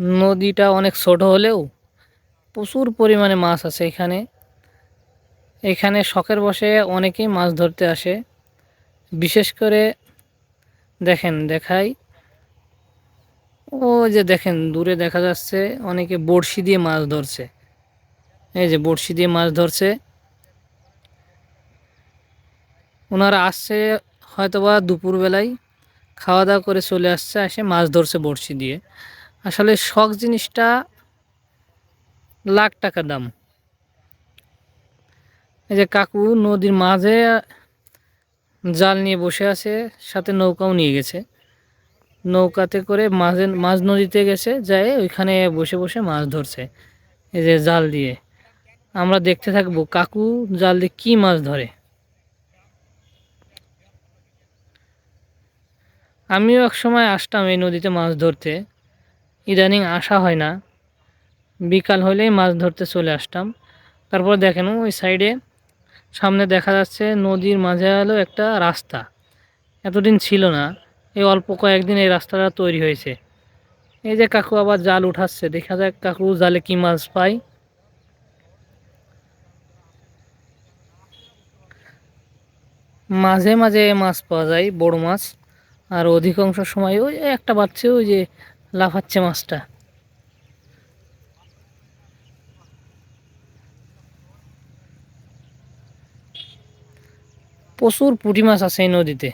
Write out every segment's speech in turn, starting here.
নদীটা অনেক ছোট হলেও প্রচুর পরিমাণে মাছ আছে এখানে। এখানে শখের বসে অনেকেই মাছ ধরতে আসে। বিশেষ করে দেখেন, দেখাই। ও যে দেখেন, দূরে দেখা যাচ্ছে অনেকে বড়শি দিয়ে মাছ ধরছে। এই যে বড়শি দিয়ে মাছ ধরছে। ওনারা আসছে হয়তোবা দুপুরবেলায় খাওয়া দাওয়া করে চলে আসছে, এসে মাছ ধরছে বড়শি দিয়ে। আসলে শখ জিনিসটা লাখ টাকা দাম। এই যে কাকু নদীর মাঝে জাল নিয়ে বসে আছে, সাথে নৌকাও নিয়ে গেছে। নৌকাতে করে মাঝে, মাঝ নদীতে গেছে, যায় ওইখানে বসে বসে মাছ ধরছে, এই যে জাল দিয়ে। আমরা দেখতে থাকব কাকু জাল দিয়ে কী মাছ ধরে। আমিও এক সময় আসতাম এই নদীতে মাছ ধরতে। ইদানিং আসা হয় না। বিকাল হলেই মাছ ধরতে চলে আসতাম। তারপর দেখেন ওই সাইডে সামনে দেখা যাচ্ছে নদীর মাঝে হলো একটা রাস্তা। এতদিন ছিল না, এই অল্প কয়েকদিন এই রাস্তাটা তৈরি হয়েছে। এই যে কাকু আবার জাল উঠাচ্ছে, দেখা যাক কাকু জালে কি মাছ পায়। মাঝে মাঝে মাছ পাওয়া যায়, বড় মাছ। আর অধিকাংশ সময় ওই একটা বাচ্চা ওই যে লাফাচ্ছে মাছটা। প্রচুর পুঁটি মাছ আছে এই নদীতে।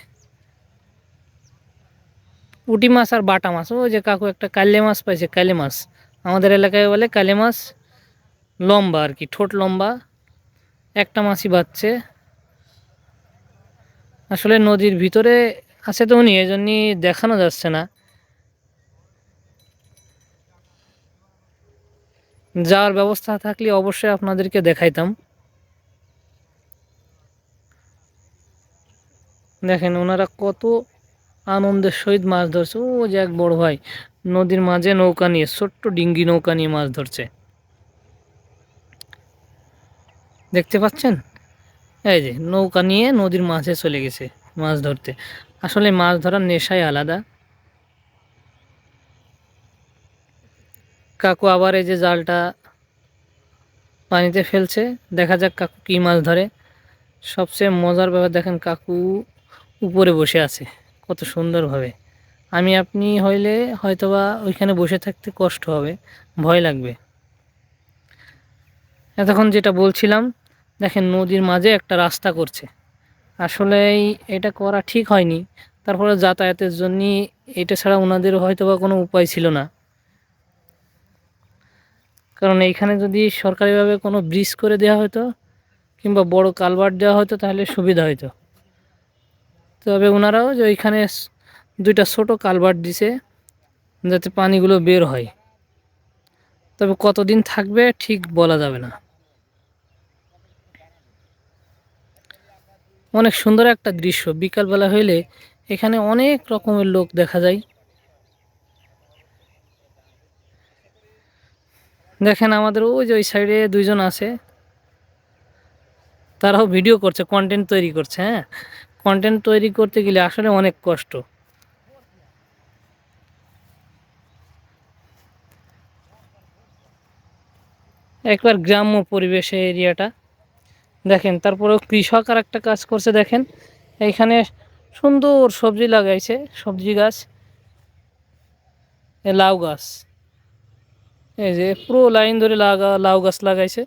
পুঁটি মাছ আর বাটা মাছ। ওই যে কাকু একটা কালে মাছ পাইছে কালে মাছ। আমাদের এলাকায় বলে কালে মাছ লম্বা আর কি, ঠোঁট লম্বা। একটা মাছই বাচ্ছে। আসলে নদীর ভিতরে আছে তো উনি এই জন্যই দেখানো যাচ্ছে না। যাওয়ার ব্যবস্থা থাকলে অবশ্যই আপনাদেরকে দেখাইতাম। দেখেন ওনারা কত আনন্দের সহিত মাছ ধরছে। ও যে এক বড় ভাই, নদীর মাঝে নৌকা নিয়ে, ছোট্ট ডিঙ্গি নৌকা নিয়ে মাছ ধরছে। দেখতে পাচ্ছেন? এই যে, নৌকা নিয়ে নদীর মাঝে চলে গেছে মাছ ধরতে। আসলে মাছ ধরার নেশাই আলাদা। কাকু আবার এই যে জালটা পানিতে ফেলছে। দেখা যাক কাকু কী মাছ ধরে। সবচেয়ে মজার ব্যাপার দেখেন, কাকু উপরে বসে আছে, কত সুন্দরভাবে। আমি, আপনি হইলে হয়তোবা ওইখানে বসে থাকতে কষ্ট হবে, ভয় লাগবে। এতক্ষণ যেটা বলছিলাম, দেখেন নদীর মাঝে একটা রাস্তা করছে। আসলে এটা করা ঠিক হয়নি। তারপরে যাতায়াতের জন্য এটা ছাড়া ওনাদের হয়তো বা কোনো উপায় ছিল না। কারণ এইখানে যদি সরকারিভাবে কোনো ব্রিজ করে দেওয়া হতো কিংবা বড় কালভার্ট দেওয়া হতো তাহলে সুবিধা হতো তবে ওনারাও যে ওইখানে দুইটা ছোট কালভার্ট দিছে, যাতে পানিগুলো বের হয়। তবে কতদিন থাকবে ঠিক বলা যাবে না। অনেক সুন্দর একটা দৃশ্য। বিকালবেলা হইলে এখানে অনেক রকমের লোক দেখা যায়। দেখেন আমাদের ওই যে ওই সাইডে দুইজন আছে। তারাও ভিডিও করছে কন্টেন্ট তৈরি করছে হ্যাঁ? কন্টেন্ট তৈরি করতে গেলে আসলে অনেক কষ্ট। একবার গ্রাম্য পরিবেশে এরিয়াটা দেখেন, তারপরেও কৃষক আর একটা কাজ করছে, দেখেন। এইখানে সুন্দর সবজি লাগাইছে, সবজি গাছ লাউ গাছ। এই যে পুরো লাইন ধরে লাগা লাউ গাছ লাগাইছে।